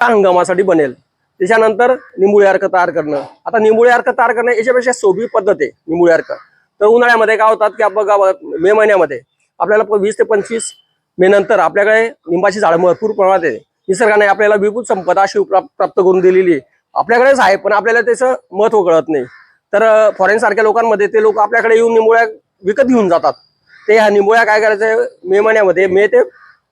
हंगामासाठी बनेल. त्याच्यानंतर निंबुळी अर्क तयार करणं. आता निंबुळी अर्क तयार करणं याच्यापेक्षा सोपी पद्धत आहे निंबुळी अर्क. तर उन्हाळ्यामध्ये काय होतात की बघा मे महिन्यामध्ये आपल्याला वीस ते पंचवीस मे नंतर आपल्याकडे निंबाची झाडं भरपूर प्रमाणात आहे. निसर्गाने आपल्याला विपुल संपदा अशी प्राप्त करून दिलेली आहे. आपल्याकडेच आहे पण आपल्याला त्याचं महत्त्व कळत नाही. तर फॉरेन सारख्या लोकांमध्ये ते लोक आपल्याकडे येऊन निंबोळ्या विकत घेऊन जातात. ते ह्या निंबोळ्या काय करायचं मे महिन्यामध्ये मे ते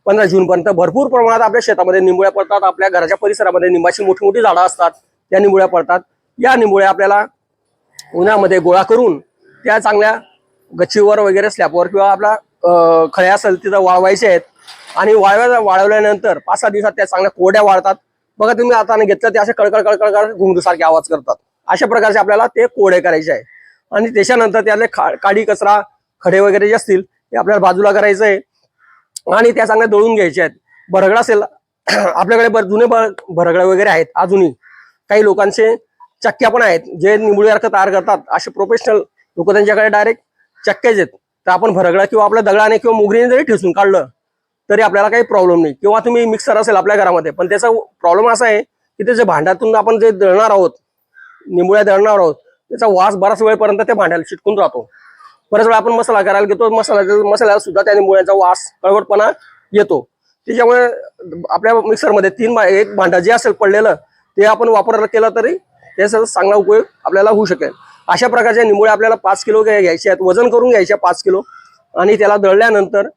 पंधरा जूनपर्यंत भरपूर प्रमाणात आपल्या शेतामध्ये निंबोळ्या पडतात आपल्या घराच्या परिसरामध्ये निंबाची मोठी मोठी झाडं असतात त्या निंबोळ्या पडतात. या निंबोळ्या आपल्याला उन्हामध्ये गोळा करून त्या चांगल्या गच्चीवर वगैरे स्लॅपवर किंवा आपला खळ्या असेल तिथं वाळवायचे आहेत आणि वाळव्या वाळवल्यानंतर पाच सहा दिवसात त्या चांगल्या कोरड्या वाळतात. बघा तुम्ही आता घेतलं ते असे कळकळ कळकळ कळ घुंगरूसारखे आवाज करतात. अशा प्रकारचे आपल्याला ते कोरडे करायचे आहे. आणि त्याच्यानंतर त्यातले खा काडी कचरा खडे वगैरे जे असतील ते आपल्याला बाजूला करायचं आहे. आणि त्या चांगल्या दळून घ्यायच्या आहेत. भरगडा असेल आपल्याकडे बर जुने भरगडा वगैरे आहेत अजूनही. काही लोकांचे चक्क्या पण आहेत जे निंबुळ्यासारखं तयार करतात. असे प्रोफेशनल लोक त्यांच्याकडे डायरेक्ट चक्क्याच आहेत. तर आपण भरगडा किंवा आपल्या दगडाने किंवा मुगरीने जरी ठेसून काढलं तरी आपल्याला काही प्रॉब्लेम नाही. किंवा तुम्ही मिक्सर असेल आपल्या घरामध्ये पण त्याचा प्रॉब्लेम असा आहे की त्याच्या भांड्यातून आपण जे दळणार आहोत निंबुळ्या दळणार आहोत त्याचा वास बराच वेळपर्यंत त्या भांड्याला चिटकून राहतो. बऱ्याच वेळा आपण मसाला करायला घेतो मसाला मसाल्याला सुद्धा त्या मुळ्याचा वास कळवटपणा येतो. त्याच्यामुळे आपल्या मिक्सरमध्ये तीन एक भांडा जे असेल पडलेलं ते आपण वापर केला तरी त्याचा चांगला उपयोग आपल्याला होऊ शकेल. अशा प्रकारच्या निमुळे आपल्याला पाच किलो घ्यायचे घ्यायच्या आहेत. वजन करून घ्यायचे पाच किलो. आणि त्याला दळल्यानंतर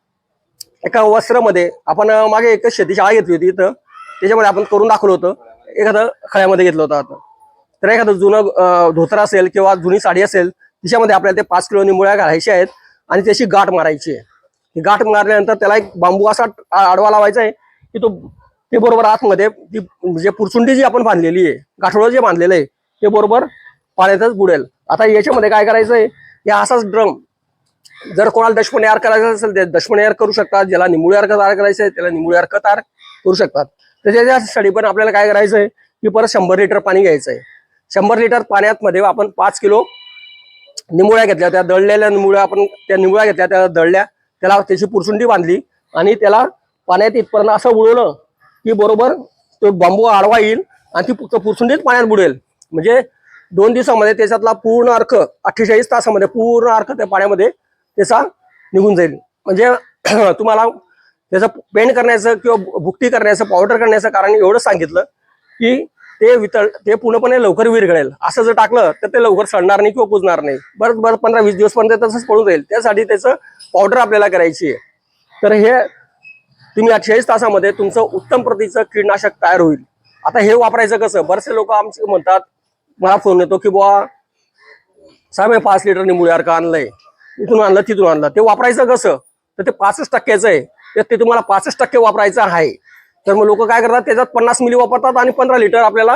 एका वस्त्रामध्ये आपण मागे एक शेती शाळा घेतली होती इथं. त्याच्यामध्ये आपण करून दाखवलं होतं. एखादं खळ्यामध्ये घेतलं होतं आता. तर एखादं जुनं धोतर असेल किंवा जुनी साडी असेल तिच्यामध्ये आपल्याला ते पाच किलो मुळ्या घालायच्या आहेत आणि त्याची गाठ मारायची आहे. ती गाठ मारल्यानंतर त्याला एक बांबू असा आडवा लावायचा आहे की तो ते बरोबर आतमध्ये ती म्हणजे पुरचुंडी जी आपण बांधलेली आहे गाठोळं जे बांधलेलं आहे ते बरोबर पाण्यातच बुडेल. आता याच्यामध्ये काय करायचं आहे या असाच ड्रम जर कोणाला दशमण यार करायचं असेल ते दशमणी यार करू शकतात. ज्याला निमुळे अर्क तयार करायचं आहे त्याला निमुळे अर्क तयार करू शकतात. त्याच्यासाठी पण आपल्याला काय करायचं आहे की परत शंभर लिटर पाणी घ्यायचं आहे. शंभर लिटर पाण्यात मध्ये आपण पाच किलो निमुळ्या घेतल्या त्या दळलेल्या निमुळ्या आपण त्या निमुळ्या घेतल्या त्या दळल्या. त्याला त्याची पुरसुंडी बांधली आणि त्याला पाण्यात इथपर्यंत असं बुडवलं की बरोबर तो बांबू आडवा येईल आणि ती फक्त पुरसुंडीच पाण्यात बुडेल. म्हणजे दोन दिवसामध्ये त्याच्यातला पूर्ण अर्क अठ्ठेचाळीस तासामध्ये पूर्ण अर्क त्या पाण्यामध्ये त्याचा निघून जाईल. म्हणजे तुम्हाला त्याचं पेंट करण्याचं किंवा भुकटी करण्याचं पावडर करण्याचं कारण एवढं सांगितलं की ते वितळ ते पूर्णपणे लवकर विरघळेल. असं जर टाकलं तर ते लवकर सडणार नाही किंवा कुजणार नाही. बरं बरं पंधरा वीस दिवसपर्यंत तसंच पडून जाईल त्यासाठी त्याचं पावडर आपल्याला करायची आहे. तर हे तुम्ही अठ्ठेचाळीस तासामध्ये तुमचं उत्तम प्रतीचं कीटनाशक तयार होईल. आता हे वापरायचं कसं? बरेचसे लोक आमचे म्हणतात मला फोन येतो की बुवा साहेब हे पाच लिटर निंबुळी का आणलंय? इथून आणलं तिथून आणलं. ते वापरायचं कसं? तर ते पासष्ट टक्क्याचं आहे. तर ते तुम्हाला पासष्ट टक्के वापरायचं आहे. तर मग लोक काय करतात त्याच्यात पन्नास मिली वापरतात आणि पंधरा लिटर आपल्याला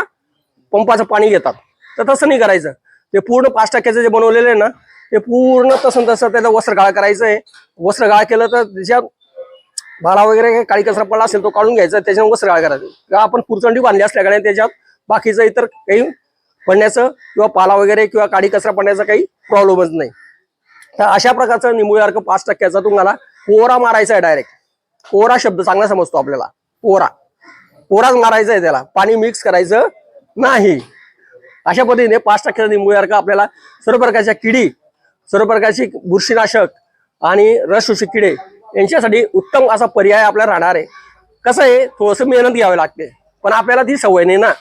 पंपाचं पाणी घेतात. तर तसं नाही करायचं. ते पूर्ण पाच टक्क्याचं जे बनवलेलं आहे ना ते पूर्ण तसं तसं त्याचा वस्त्रगाळ करायचं आहे. वस्त्रगाळ केलं तर त्याच्यात भाला वगैरे काही काळी कचरा पडला असेल तो काढून घ्यायचा त्याच्यावर वस्त्रगाळ करायचं. आपण पुरचंडी बांधली असल्याकडे त्याच्यात बाकीचं इतर काही पडण्याचं किंवा पाला वगैरे किंवा काडी कचरा पडण्याचा काही प्रॉब्लेमच नाही. तर अशा प्रकारचं निंबुळी अर्क पाच टक्क्याचा तुम्हाला कोरा मारायचा आहे डायरेक्ट कोरा शब्द चांगला समजतो आपल्याला. ओरा ओराच मारायचा आहे त्याला. पाणी मिक्स करायचं नाही. अशा पद्धतीने पाच टक्क्याचा निंबुळी आपल्याला सर्व प्रकारच्या किडी सर्व प्रकारची बुरशीनाशक आणि रसशोषक किडे यांच्यासाठी उत्तम असा पर्याय आपल्याला राहणार आहे. कसं आहे थोडंसं मेहनत घ्यावी लागते. पण आपल्याला ती सवय नाही ना.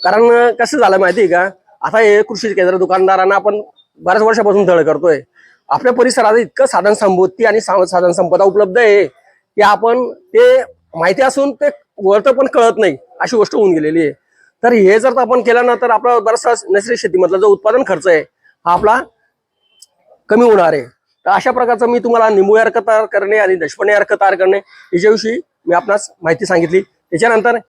कारण कसं झालं माहिती आहे का? आता हे कृषी केंद्र दुकानदारांना आपण बऱ्याच वर्षापासून धड करतोय. आपल्या परिसरात इतकं साधन संपत्ती आणि साधन संपदा उपलब्ध आहे की आपण ते माहिती असून ते वरत पण कळत नाही अशी गोष्ट होऊन गेलेली आहे. तर हे जर आपण केलं ना तर आपला बराचसा नैसर्गिक शेतीमधला जो उत्पादन खर्च आहे हा आपला कमी होणार आहे. तर अशा प्रकारचं मी तुम्हाला निंबू अर्क तयार करणे आणि दशपणे अर्क तयार करणे याच्याविषयी मी आपणास माहिती सांगितली. त्याच्यानंतर